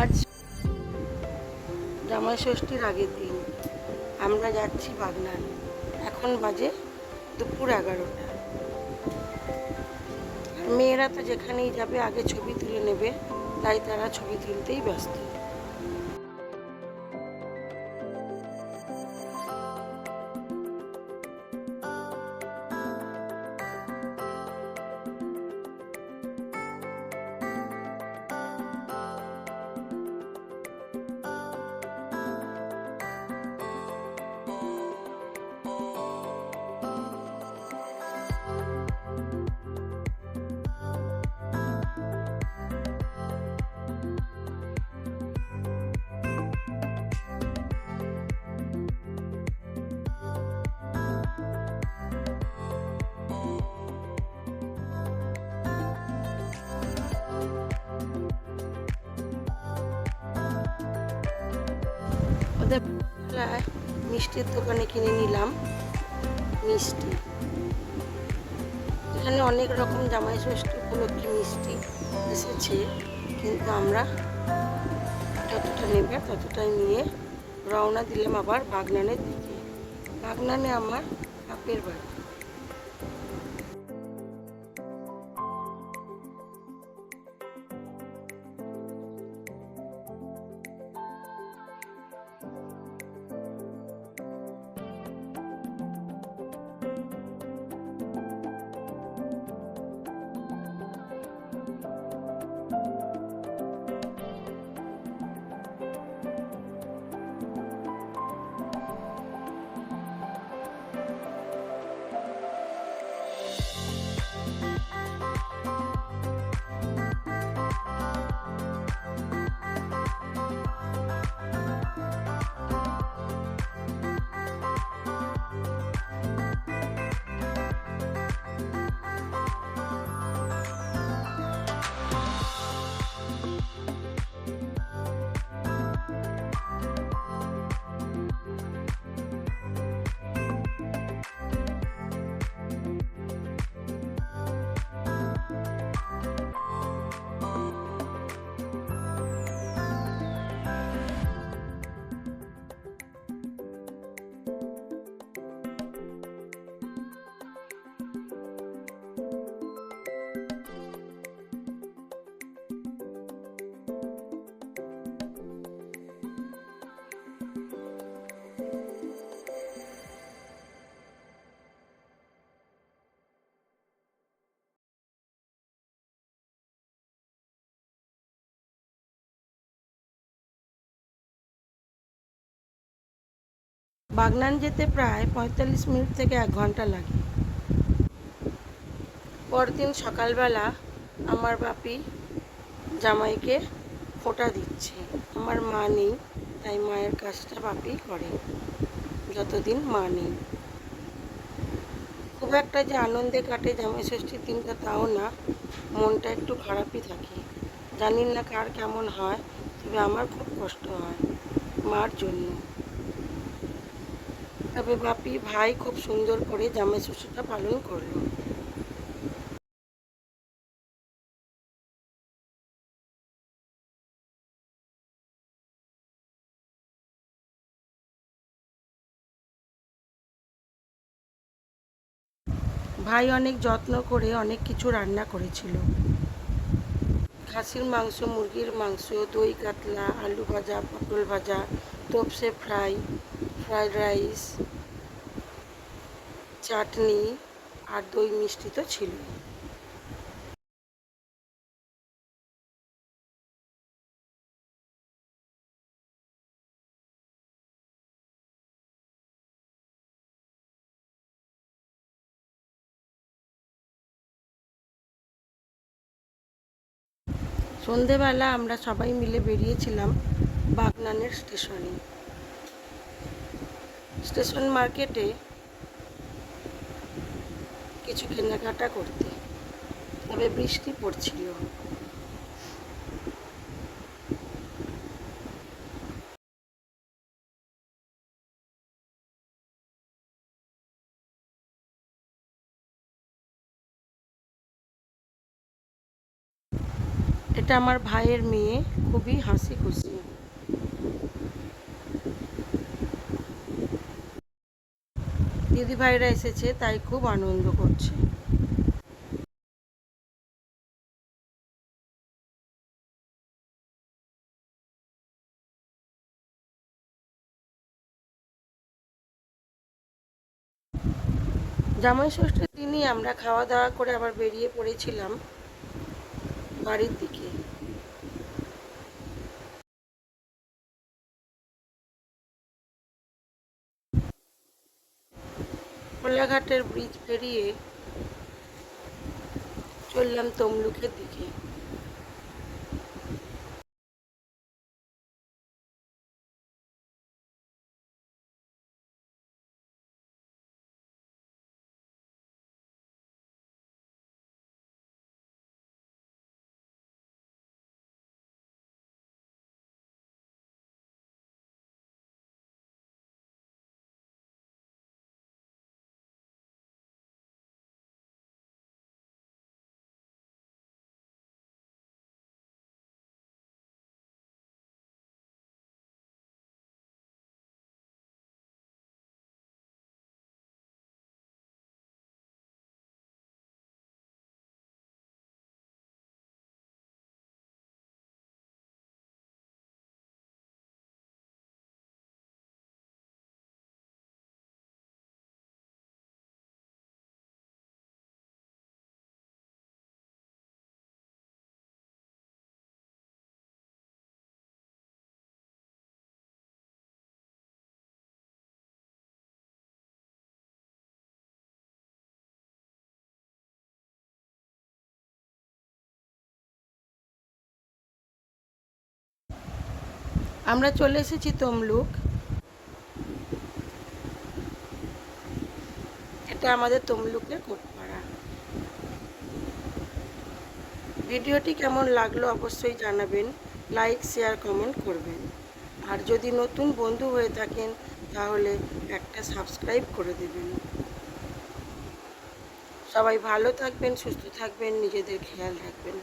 আজ জামাই ষষ্ঠীর আগের দিন। আমরা যাচ্ছি বাগনান। এখন বাজে দুপুর এগারোটা। মেয়েরা তো যেখানেই যাবে, আগে ছবি তুলে নেবে, তাই তারা ছবি তুলতেই ব্যস্ত। ওদের মিষ্টির দোকানে কিনে নিলাম, মিষ্টি। এখানে অনেক রকম জামাই ষষ্ঠী উপলক্ষে মিষ্টি এসেছে, কিন্তু আমরা যতটা নেবে ততটাই নিয়ে রওনা দিলাম আবার বাগনানের দিকে। বাগনানে আমার বাপের বাড়ি। বাগনান যেতে প্রায় পঁয়তাল্লিশ মিনিট থেকে এক ঘণ্টা লাগে। পরদিন সকালবেলা আমার বাপি জামাইকে ফোঁটা দিচ্ছে। আমার মা নেই, তাই মায়ের কাজটা বাপি করে, যতদিন মা নেই। খুব একটা যে আনন্দে কাটে জামাই ষষ্ঠীর দিনটা তাও না, মনটা একটু খারাপই থাকে। জানি না কার কেমন হয়, তবে আমার খুব কষ্ট হয় মার জন্য। তবে বাপি, ভাই খুব সুন্দর করে জামাই ষষ্ঠীটা পালন করল। ভাই অনেক যত্ন করে অনেক কিছু রান্না করেছিল। খাসির মাংস, মুরগির মাংস, দই কাতলা, আলু ভাজা, পটল ভাজা, তোপসে ফ্রাই ফ্রাইড রাইস, চাটনি আর দই মিষ্টি তো ছিল। সন্ধেবেলা আমরা সবাই মিলে বেরিয়েছিলাম বাগনানের স্টেশনে। স্টেশন মার্কেটে কিছু কেনাকাটা করতে। তবে বৃষ্টি পড়ছিল। এটা আমার ভাইয়ের মেয়ে, খুবই হাসি খুশি দিদি ভাইরা এসেছে, তাই খুব আনন্দ করছে। জামাই ষষ্ঠীর দিনই আমরা খাওয়া দাওয়া করে আবার বেরিয়ে পড়েছিলাম বাড়ির দিকে। কোলাঘাটের ব্রিজ পেরিয়ে চললাম তমলুকের দিকে। আমরা চলে এসেছি তমলুক। এটা আমাদের তমলুকের কোটপাড়া। ভিডিওটি কেমন লাগল অবশ্যই জানাবেন, লাইক, শেয়ার, কমেন্ট করবেন। আর যদি নতুন বন্ধু হয়ে থাকেন, তাহলে একটা সাবস্ক্রাইব করে দেবেন। সবাই ভালো থাকবেন, সুস্থ থাকবেন, নিজেদের খেয়াল রাখবেন।